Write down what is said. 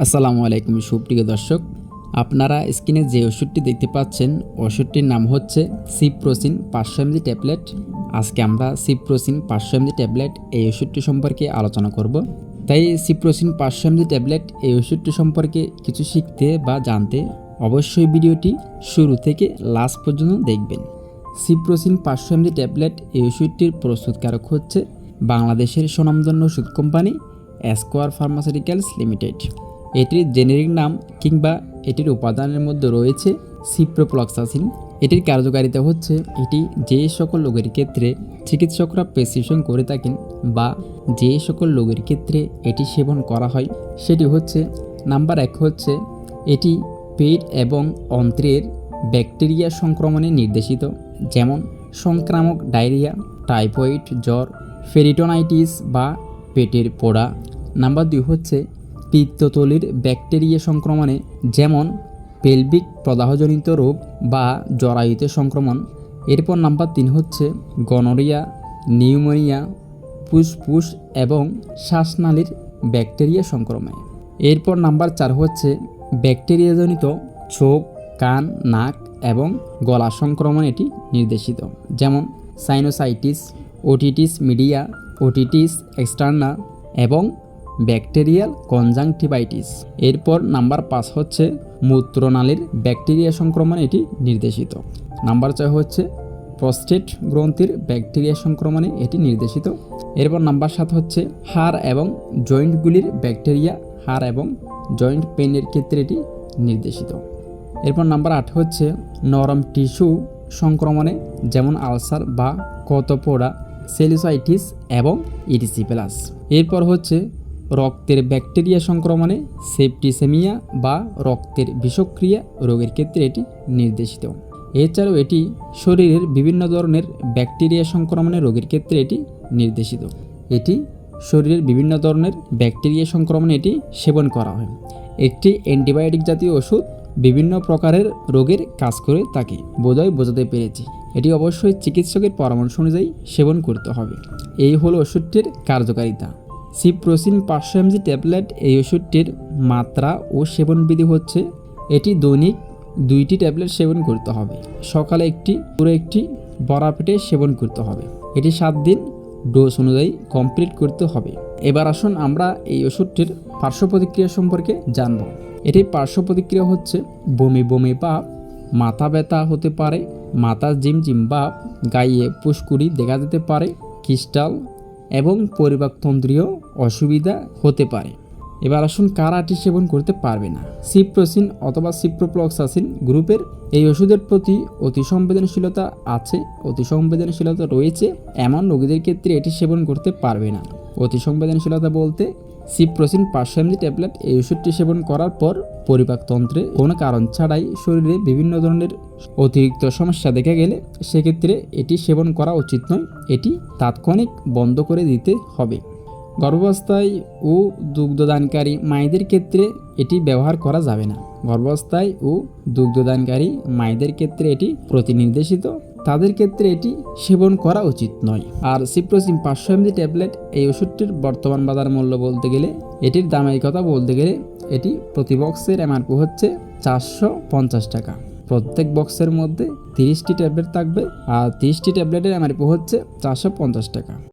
আসসালামু আলাইকুম সুপ্রিয় দর্শক, আপনারা স্ক্রিনে যে ওষুধটি দেখতে পাচ্ছেন, ওষুধটির নাম হচ্ছে সিপ্রোসিন পাঁচশো এমজি ট্যাবলেট। আজকে আমরা সিপ্রোসিন পাঁচশো এমজি ট্যাবলেট এই ওষুধটি সম্পর্কে আলোচনা করব। তাই সিপ্রোসিন পাঁচশো এমজি ট্যাবলেট এই ওষুধটি সম্পর্কে কিছু শিখতে বা জানতে অবশ্যই ভিডিওটি শুরু থেকে লাস্ট পর্যন্ত দেখবেন। সিপ্রোসিন পাঁচশো এমজি ট্যাবলেট এই ওষুধটির প্রস্তুতকারক হচ্ছে বাংলাদেশের সুনামধন্য ওষুধ কোম্পানি অ্যাসকোয়ার ফার্মাসিউটিক্যালস লিমিটেড। এটির জেনেরিক নাম কিংবা এটির উপাদানের মধ্যে রয়েছে সিপ্রোপ্লক্সাসিন। এটির কার্যকারিতা হচ্ছে এটি যে সকল রোগের ক্ষেত্রে চিকিৎসকরা প্রেসক্রিপশন করে থাকেন বা যে সকল রোগের ক্ষেত্রে এটি সেবন করা হয়, সেটি হচ্ছে, নাম্বার এক হচ্ছে, এটি পেট এবং অন্ত্রের ব্যাকটেরিয়া সংক্রমণে নির্দেশিত, যেমন সংক্রামক ডায়রিয়া, টাইফয়েড, জ্বর, ফেরিটোনাইটিস বা পেটের পোড়া। নাম্বার দুই হচ্ছে পিত্ততলির ব্যাকটেরিয়া সংক্রমণে, যেমন পেলভিক প্রদাহজনিত রোগ বা জরায়ুতে সংক্রমণ। এরপর নাম্বার তিন হচ্ছে গনোরিয়া, নিউমোনিয়া, ফুসফুস এবং শ্বাসনালীর ব্যাকটেরিয়া সংক্রমণে। এরপর নাম্বার চার হচ্ছে ব্যাকটেরিয়াজনিত চোখ, কান, নাক এবং গলা সংক্রমণ এটি নির্দেশিত, যেমন sinusitis, otitis media, otitis externa এবং ব্যাকটেরিয়াল কনজাংটিভাইটিস। এরপর নাম্বার পাঁচ হচ্ছে মূত্রনালীর ব্যাকটেরিয়া সংক্রমণ, এটি নির্দেশিত। নাম্বার ছয় হচ্ছে প্রস্টেট গ্রন্থির ব্যাকটেরিয়া সংক্রমণে, এটি নির্দেশিত। এরপর নাম্বার সাত হচ্ছে হাড় এবং জয়েন্টগুলির ব্যাকটেরিয়া, হাড় এবং জয়েন্ট পেনের ক্ষেত্রে এটি নির্দেশিত। এরপর নাম্বার আট হচ্ছে নরম টিস্যু সংক্রমণে, যেমন আলসার বা কতপোড়া সেলিসাইটিস এবং ইডিসিপ্লাস এরপর হচ্ছে রক্তের ব্যাকটেরিয়া সংক্রমণে সেপটিসেমিয়া বা রক্তের বিষক্রিয়া রোগের ক্ষেত্রে এটি নির্দেশিত। এছাড়াও এটি শরীরের বিভিন্ন ধরনের ব্যাকটেরিয়া সংক্রমণে রোগের ক্ষেত্রে এটি নির্দেশিত। এটি শরীরের বিভিন্ন ধরনের ব্যাকটেরিয়া সংক্রমণে এটি সেবন করা হয়। একটি অ্যান্টিবায়োটিক জাতীয় ওষুধ বিভিন্ন প্রকারের রোগের কাজ করে থাকে বোধহয় বোঝাতে পেরেছি। এটি অবশ্যই চিকিৎসকের পরামর্শ অনুযায়ী সেবন করতে হবে। এই হলো ওষুধটির কার্যকারিতা। সিপ্রোসিন পাঁচশো এমজি ট্যাবলেট এই ওষুধটির মাত্রা ও সেবনবিধি হচ্ছে, এটি দৈনিক দুইটি ট্যাবলেট সেবন করতে হবে। সকালে একটি পুরো একটি বড়া পেটে সেবন করতে হবে। এটি সাত দিন ডোজ অনুযায়ী কমপ্লিট করতে হবে। এবার আসুন আমরা এই ওষুধটির পার্শ্ব প্রতিক্রিয়া সম্পর্কে জানব। এটির পার্শ্ব প্রতিক্রিয়া হচ্ছে, বমি বমি ভাব, মাথা ব্যথা হতে পারে, মাথা জিমজিম ভাব, গায়ে পুষ্কুড়ি দেখা যেতে পারে, ক্রিস্টাল এবং পরিপাকতন্ত্রীয় অসুবিধা হতে পারে। এবার আসুন কারা এটি সেবন করতে পারবে না? সিপ্রোসিন অথবা সিপ্রোপ্লক্সাসিন গ্রুপের এই ওষুধের প্রতি অতি সংবেদনশীলতা আছে, অতি সংবেদনশীলতা রয়েছে, এমন রোগীদের ক্ষেত্রে এটি সেবন করতে পারবে না। অতি সংবেদনশীলতা বলতে সিপ্রোসিন পাঁচশো ট্যাবলেট এই ওষুধটি সেবন করার পর পরিপাকতন্ত্রে কোনো কারণ ছাড়াই শরীরে বিভিন্ন ধরনের অতিরিক্ত সমস্যা দেখা গেলে সেক্ষেত্রে এটি সেবন করা উচিত নয়, এটি তাৎক্ষণিক বন্ধ করে দিতে হবে। গর্ভাবস্থায় ও দুগ্ধদানকারী মায়েদের ক্ষেত্রে এটি ব্যবহার করা যাবে না। গর্ভাবস্থায় ও দুগ্ধদানকারী মায়েদের ক্ষেত্রে এটি প্রতিনির্দেশিত। তাদের ক্ষেত্রে এটি সেবন করা উচিত নয়। আর সিপ্রোসিম পাঁচশো এমজি ট্যাবলেট এই ওষুধটির বর্তমান বাজার মূল্য বলতে গেলে, এটির দামের কথা বলতে গেলে এটি প্রতি বক্সের এমআরপি হচ্ছে চারশো পঞ্চাশ টাকা। প্রত্যেক বক্সের মধ্যে তিরিশটি ট্যাবলেট থাকবে আর তিরিশটি ট্যাবলেটের এমআরপি হচ্ছে চারশো পঞ্চাশ টাকা।